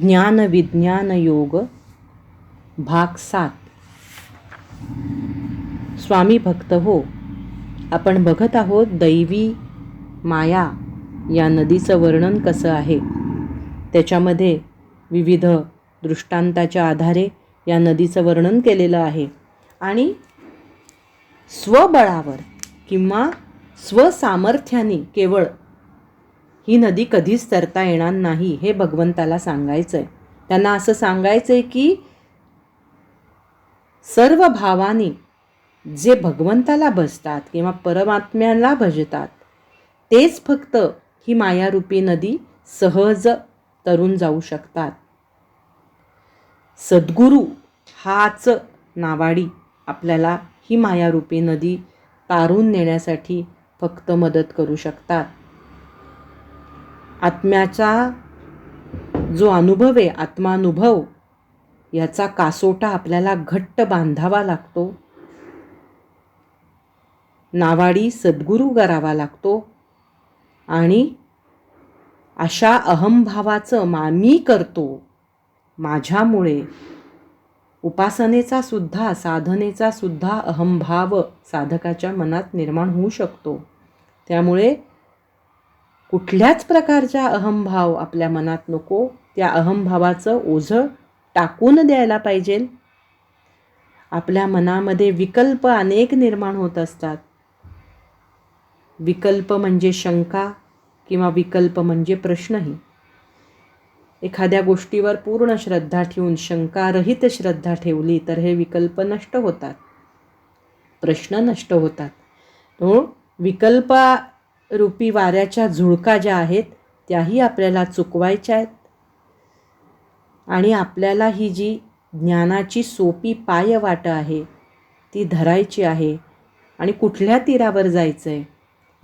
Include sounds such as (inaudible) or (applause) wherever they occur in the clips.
ज्ञान विज्ञान योग भाग सात. स्वामी भक्त हो आपण बघत आहोत दैवी माया या नदीचं वर्णन कसं आहे? त्याच्यामध्ये विविध दृष्टांताच्या आधारे या नदीचं वर्णन केलेलं आहे. आणि स्वबळावर किंवा स्वसामर्थ्याने केवळ ही नदी कधीच तरता येणार नाही हे भगवंताला सांगायचं आहे त्यांना असं सांगायचं आहे की सर्व भावाने जे भगवंताला भजतात किंवा परमात्म्याला भजतात तेच फक्त ही मायारूपी नदी सहज तरून जाऊ शकतात. सद्गुरू हाच नावाडी आपल्याला ही मायारूपी नदी तारून नेण्यासाठी फक्त मदत करू शकतात. आत्म्याचा जो अनुभव आहे आत्मानुभव याचा कासोटा आपल्याला घट्ट बांधावा लागतो. नावाडी सद्गुरू करावा लागतो. आणि अशा अहंभावाचं मा मी करतो. माझ्यामुळे उपासनेचा सुद्धा साधनेचा सुद्धा अहंभाव साधकाच्या मनात निर्माण होऊ शकतो. त्यामुळे कुठल्याच प्रकारचा अहंभाव आपल्या मनात नको. त्या अहंभावाचं ओझं टाकून द्यायला पाहिजे. आपल्या मनामध्ये विकल्प अनेक निर्माण होत असतात. विकल्प म्हणजे शंका किंवा विकल्प म्हणजे प्रश्नही. एखाद्या गोष्टीवर पूर्ण श्रद्धा ठेवून शंकारहित श्रद्धा ठेवली तर हे विकल्प नष्ट होतात. प्रश्न नष्ट होतात. तो विकल्प रूपी वाऱ्याच्या झुळका ज्या आहेत त्याही आपल्याला चुकवायच्या आहेत. आणि आपल्याला ही जी ज्ञानाची सोपी पायवाट आहे ती धरायची आहे. आणि कुठल्या तीरावर जायचं आहे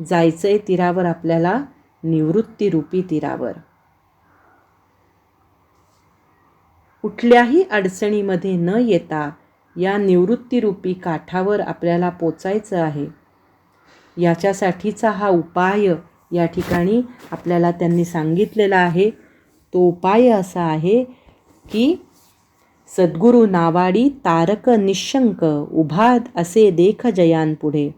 जायचं आहे तीरावर आपल्याला निवृत्तीरूपी तीरावर. कुठल्याही अडचणीमध्ये न येता या निवृत्तीरूपी काठावर आपल्याला पोचायचं आहे. याच्यासाठीचा हा उपाय या ठिकाणी आपल्याला त्यांनी सांगितलेला आहे. तो उपाय असा आहे की सद्गुरू नावाडी तारक निशंक उभा असे देख जयांपुढे.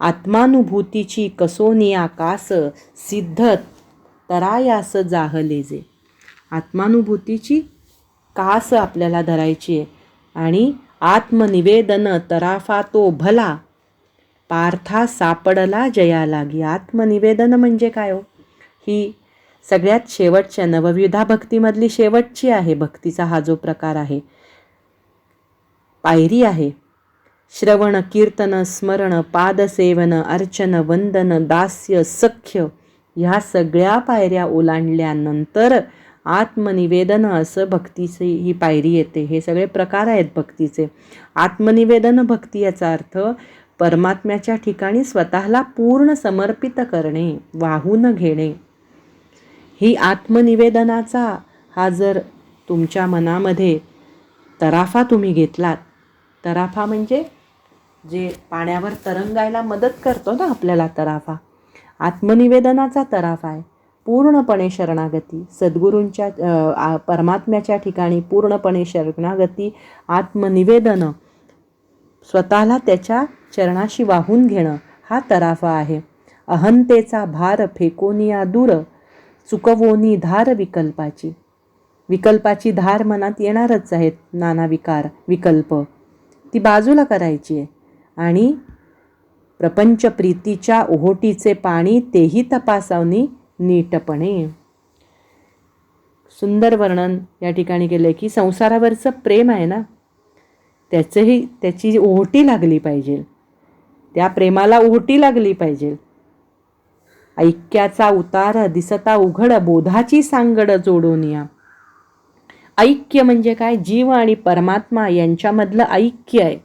आत्मानुभूतीची कसोनी आकास सिद्ध तरायास जाहले जे. आत्मानुभूतीची कास आपल्याला धरायची आहे. आणि आत्मनिवेदन तराफा तो भला पार्था सापडला जया लागी आत्मनिवेदन म्हणजे काय हो? ही सगळ्यात शेवटच्या नवविधा भक्तीमधली शेवटची आहे. भक्तीचा हा जो प्रकार आहे पायरी आहे. श्रवण कीर्तन स्मरण पादसेवन अर्चन वंदन दास्य सख्य ह्या सगळ्या पायऱ्या ओलांडल्यानंतर आत्मनिवेदन असं भक्तीचे ही पायरी येते. हे सगळे प्रकार आहेत भक्तीचे. आत्मनिवेदन भक्ती याचा अर्थ परमात्म्याच्या ठिकाणी स्वतःला पूर्ण समर्पित करणे वाहून घेणे. ही आत्मनिवेदनाचा हा जर तुमच्या मनामध्ये तराफा तुम्ही घेतलात तराफा म्हणजे जे पाण्यावर तरंगायला मदत करतो ना आपल्याला तराफा आत्मनिवेदनाचा तराफा आहे. पूर्णपणे शरणागती सद्गुरूंच्या परमात्म्याच्या ठिकाणी पूर्णपणे शरणागती आत्मनिवेदन स्वतःला त्याच्या चरणाशी वाहून घेणं हा तराफा आहे. अहंतेचा भार फेकोनिया दूर चुकवोनी धार विकल्पाची. विकल्पाची धार मनात येणारच आहेत नाना विकार विकल्प. ती बाजूला करायची आहे. आणि प्रपंच प्रीतीच्या ओहोटीचे पाणी तेही तपासावनी नीटपणे. सुंदर वर्णन या ठिकाणी केलं आहे की संसारावरचं प्रेम आहे ना? त्याचंही त्याची ओहोटी लागली पाहिजे. त्या प्रेमाला ओहटी लागली पाहिजे. ऐक्याचा उतार दिसता उघड बोधाची सांगड जोडून या. ऐक्य म्हणजे काय? जीव आणि परमात्मा यांच्यामधलं ऐक्य आहे.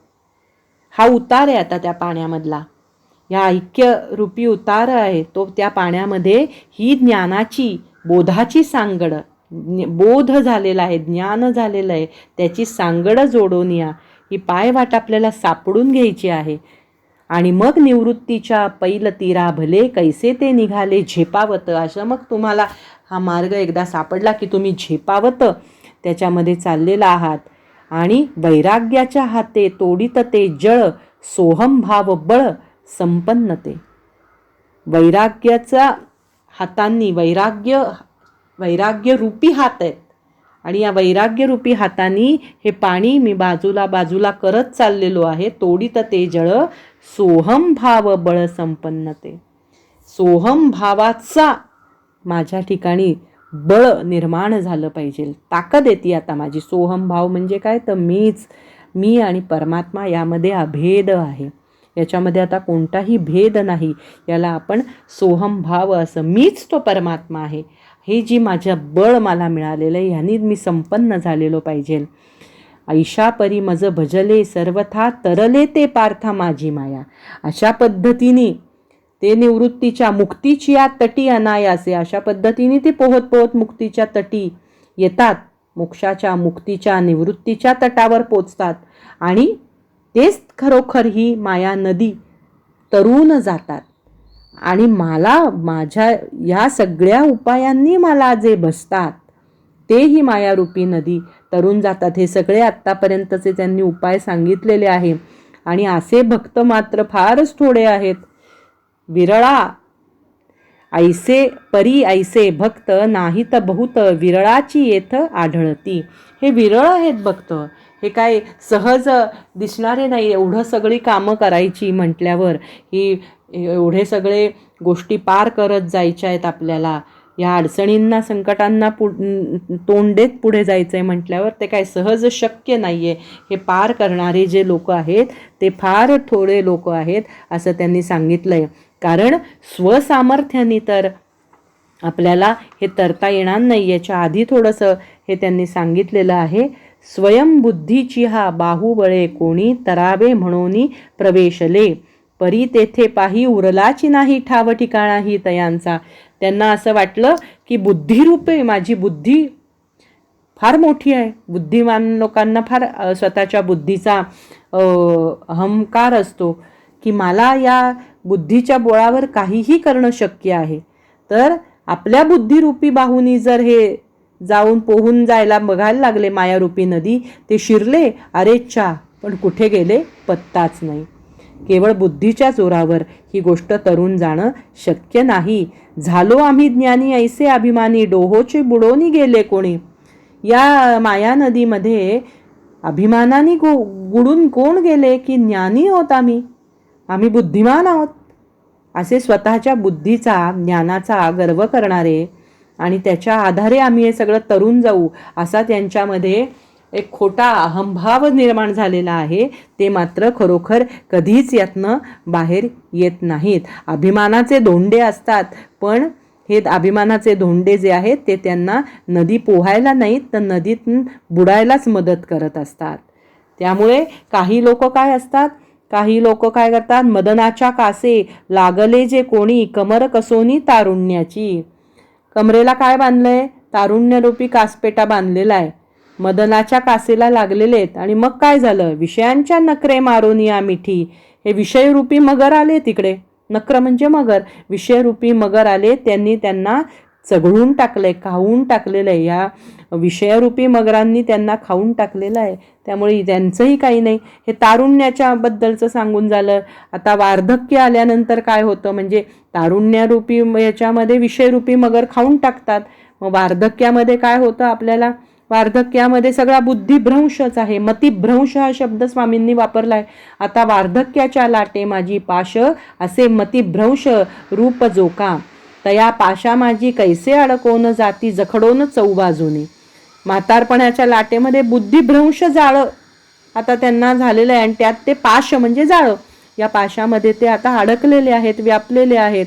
हा उतार आहे आता त्या पाण्यामधला. या ऐक्य रूपी उतार आहे तो त्या पाण्यामध्ये ही ज्ञानाची बोधाची सांगड बोध झालेला आहे ज्ञान झालेलं आहे त्याची सांगड जोडून या. ही पायवाट आपल्याला सापडून घ्यायची आहे. आणि मग निवृत्तीच्या पैल तीरा भले कैसे ते निघाले झेपावत. असं मग तुम्हाला हा मार्ग एकदा सापडला की तुम्ही झेपावत त्याच्यामध्ये चाललेला आहात. आणि वैराग्याच्या हाते तोडीत ते जळ सोहम भाव बळ संपन्नते वैराग्याचा हातांनी वैराग्य वैराग्य रूपी हात आहेत. आणि या वैराग्यरूपी हातांनी हे पाणी मी बाजूला बाजूला करत चाललेलो आहे. तोडीत ते जळ सोहम भाव बळ संपन्नते सोहम भावाचा माझ्या ठिकाणी बळ निर्माण झालं पाहिजे. ताकद येते आता माझी. सोहम भाव म्हणजे काय? तर मीच. मी आणि परमात्मा यामध्ये अभेद आहे. याच्यामध्ये आता कोणताही भेद नाही. याला आपण सोहम भाव असं. मीच तो परमात्मा आहे. हे जी माझं बळ मला मिळालेलं आहे ह्यानी मी संपन्न झालेलो पाहिजे. ऐशापरी मज भजले सर्वथा तरले ते पार्था माझी माया. अशा पद्धतीने ते निवृत्तीच्या मुक्तीची या तटी अनायासे अशा पद्धतीने ते पोहत पोहत मुक्तीच्या तटी येतात. मोक्षाच्या मुक्तीच्या निवृत्तीच्या तटावर पोचतात. आणि तेच खरोखर ही माया नदी तरुण जातात. आणि मला माझ्या या सगळ्या उपायांनी मला जे बसतात तेही मायारूपी नदी तरुण जातात. हे सगळे आत्तापर्यंतचे त्यांनी उपाय सांगितलेले आहे आणि असे भक्त मात्र फारच थोडे आहेत. विरळा ऐसे परी ऐसे भक्त नाहीत बहुत विरळाची येथ आढळती. हे विरळ आहेत भक्त. हे काय सहज दिसणारे नाही एवढं सगळी कामं करायची म्हटल्यावर ही एवढे सगळे गोष्टी पार करत जायच्या आहेत आपल्याला. या अडचणींना संकटांना पु तोंड देत पुढे जायचं आहे म्हटल्यावर ते काय सहज शक्य नाही आहे हे पार करणारे जे लोक आहेत ते फार थोडे लोक आहेत असं त्यांनी सांगितलं आहे कारण स्वसामर्थ्याने तर आपल्याला हे तरता येणार नाही याच्या आधी थोडंसं हे त्यांनी सांगितलेलं आहे. स्वयंबुद्धीची हा बाहुबळे कोणी तरावे म्हणून प्रवेशले. परी तेथे पाही उरलाची नाही ठाव ठिकाणाही तयांचा. त्यांना असं वाटलं की बुद्धिरूपे माझी बुद्धी फार मोठी आहे. बुद्धिमान लोकांना फार स्वतःच्या बुद्धीचा अहंकार असतो की मला या बुद्धीच्या बोळावर काहीही करणं शक्य आहे. तर आपल्या बुद्धिरूपी बाहूनी जर हे जाऊन पोहून जायला बघायला लागले मायारूपी नदी ते शिरले अरेच्छा पण कुठे गेले? पत्ताच नाही. केवळ बुद्धीच्या जोरावर ही गोष्ट तरुण जाणं शक्य नाही. झालो आम्ही ज्ञानी ऐसे अभिमानी डोहोचे बुडोनी गेले कोणी? या माया नदीमध्ये अभिमानाने गो बुडून कोण गेले की ज्ञानी आहोत आम्ही? आम्ही बुद्धिमान आहोत. असे स्वतःच्या बुद्धीचा ज्ञानाचा गर्व करणारे आणि त्याच्या आधारे आम्ही हे सगळं तरुण जाऊ असा त्यांच्यामध्ये एक खोटा अहंभाव निर्माण झालेला आहे ते मात्र खरोखर कधीच यातनं बाहेर येत नाहीत. अभिमानाचे धोंडे असतात पण हे अभिमानाचे धोंडे जे आहेत ते त्यांना नदी पोहायला नाहीत तर नदीत बुडायलाच मदत करत असतात. त्यामुळे काही लोक काय असतात? काही लोक काय करतात? मदनाच्या कासे लागले जे कोणी कमर कसोनी तारुण्याची. कमरेला काय बांधलं आहे तारुण्यरूपी कासपेटा बांधलेला आहे. मदनाच्या कासेला लागलेले आहेत आणि मग काय झालं? विषयांच्या नकरे मारून या मिठी. हे विषयरूपी मगर आले तिकडे. नक्र म्हणजे मगर. विषयरूपी मगर आले त्यांनी त्यांना चघळून टाकलंय खाऊन टाकलेलं आहे या विषयरूपी मगरांनी त्यांना खाऊन टाकलेलं आहे. त्यामुळे त्यांचंही काही नाही. हे तारुण्याच्या बद्दलचं सांगून झालं. आता वार्धक्य आल्यानंतर काय होतं? म्हणजे तारुण्यारूपी याच्यामध्ये विषयरूपी मगर खाऊन टाकतात. मग वार्धक्यामध्ये काय होतं आपल्याला? वार्धक्यामध्ये सगळा बुद्धिभ्रंशच आहे. मतिभ्रंश हा शब्द स्वामींनी आहे आता वार्धक्याच्या लाटे माझी पाश असे मतिभ्रंश रूप जोका. तया पाशा माझी कैसे अडकवून जाती जखडोन चौबाजूनी. म्हातारपणाच्या लाटेमध्ये बुद्धिभ्रंश जाळं. आता त्यांना झालेलं आहे आणि त्यात ते पाश म्हणजे जाळं. या पाशामध्ये ते आता अडकलेले आहेत व्यापलेले आहेत.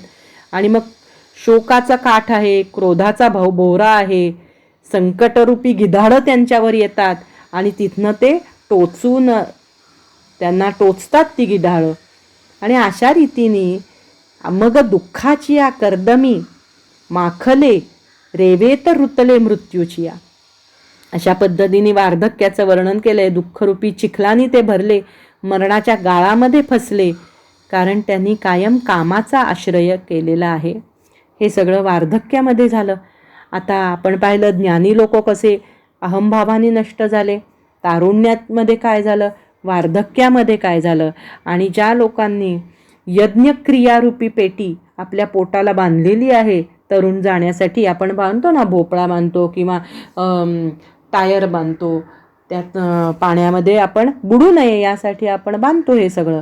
आणि मग शोकाचा काठ आहे क्रोधाचा भाऊ बोहरा आहे. संकटरूपी गिधाडं त्यांच्यावर येतात आणि तिथनं ते टोचून त्यांना टोचतात ती गिधाळं आणि अशा रीतीने मग दुःखाची या कर्दमी माखले रेवेत रुतले मृत्यूची या. अशा पद्धतीने वार्धक्याचं वर्णन केलं आहे दुःखरूपी चिखलानी ते भरले मरणाच्या गाळामध्ये फसले कारण त्यांनी कायम कामाचा आश्रय केलेला आहे. हे सगळं वार्धक्यामध्ये झालं. आता आपण पाहिलं ज्ञानी लोक कसे अहंभावाने नष्ट झाले. तारुण्यामध्ये काय झालं? वार्धक्यामध्ये काय झालं? आणि ज्या लोकांनी यज्ञक्रियारूपी पेटी आपल्या पोटाला बांधलेली आहे तरुण जाण्यासाठी आपण बांधतो ना भोपळा बांधतो किंवा टायर बांधतो. त्यात पाण्यामध्ये आपण बुडू नये यासाठी आपण बांधतो हे सगळं.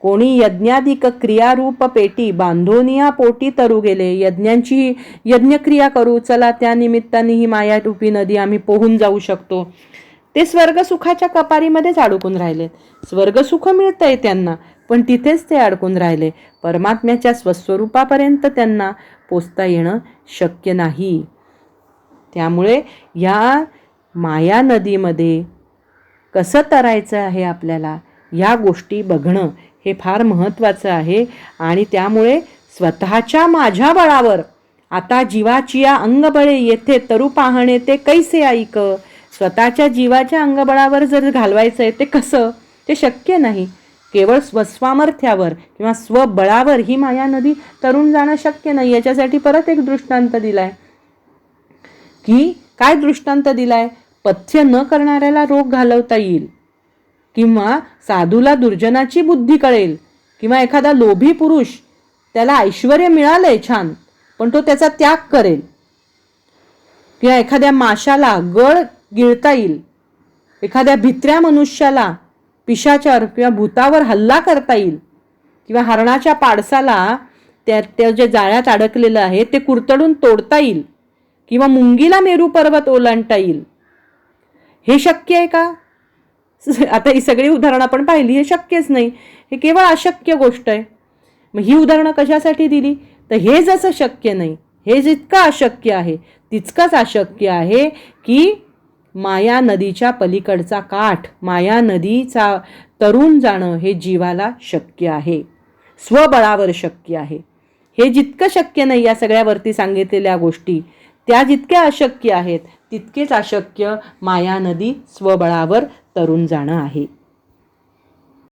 कोणी यज्ञाधिक क्रियारूप पेटी बांधोनिया पोटी तरू गेले. यज्ञांची यज्ञक्रिया करू. चला त्या निमित्ताने ही मायारूपी नदी आम्ही पोहून जाऊ शकतो. ते स्वर्गसुखाच्या कपारीमध्येच अडकून राहिले. स्वर्गसुख मिळतंय त्यांना पण तिथेच ते अडकून राहिले. परमात्म्याच्या स्वस्वरूपापर्यंत त्यांना पोचता येणं शक्य नाही. त्यामुळे या माया नदीमध्ये कसं तरायचं आहे आपल्याला? या गोष्टी बघणं हे फार महत्त्वाचं आहे आणि त्यामुळे स्वतःच्या माझ्या बळावर आता जीवाची या अंगबळे येथे तरू पाहणे ते कैसे ऐक? स्वतःच्या जीवाच्या अंगबळावर जर घालवायचं आहे ते कसं? ते शक्य नाही. केवळ स्वस्वामर्थ्यावर किंवा स्वबळावर ही माया नदी तरुण जाणं शक्य नाही. याच्यासाठी परत एक दृष्टांत दिलाय. की काय दृष्टांत दिलाय? पथ्य न करणाऱ्याला रोग घालवता येईल. किंवा साधूला दुर्जनाची बुद्धी कळेल किंवा एखादा लोभी पुरुष त्याला ऐश्वर मिळालंय छान पण तो त्याचा त्याग करेल. किंवा एखाद्या माशाला गळ गिळता येईल. एखाद्या भित्र्या मनुष्याला पिशाचर किंवा भूतावर हल्ला करता येईल. किंवा हरणाच्या पाडसाला त्या त्या जे जाळ्यात अडकलेलं आहे ते कुरतडून तोडता येईल. किंवा मुंगीला मेरू पर्वत ओलांडता येईल. हे शक्य आहे का? (laughs) आता ही सगळी उदाहरणं आपण पाहिली हे शक्यच नाही. हे केवळ अशक्य गोष्ट आहे. मग ही उदाहरणं कशासाठी दिली? तर हे जसं शक्य नाही हे जितकं अशक्य आहे तितकंच अशक्य आहे की माया नदीच्या पलीकडचा काठ माया नदीचा तरुण जाणं हे जीवाला शक्य आहे. स्वबळावर शक्य आहे. हे जितकं शक्य नाही या सगळ्यावरती सांगितलेल्या गोष्टी त्या जितक्या अशक्य आहेत तितकेच अशक्य माया नदी स्वबळावर तरुण जाणं आहे.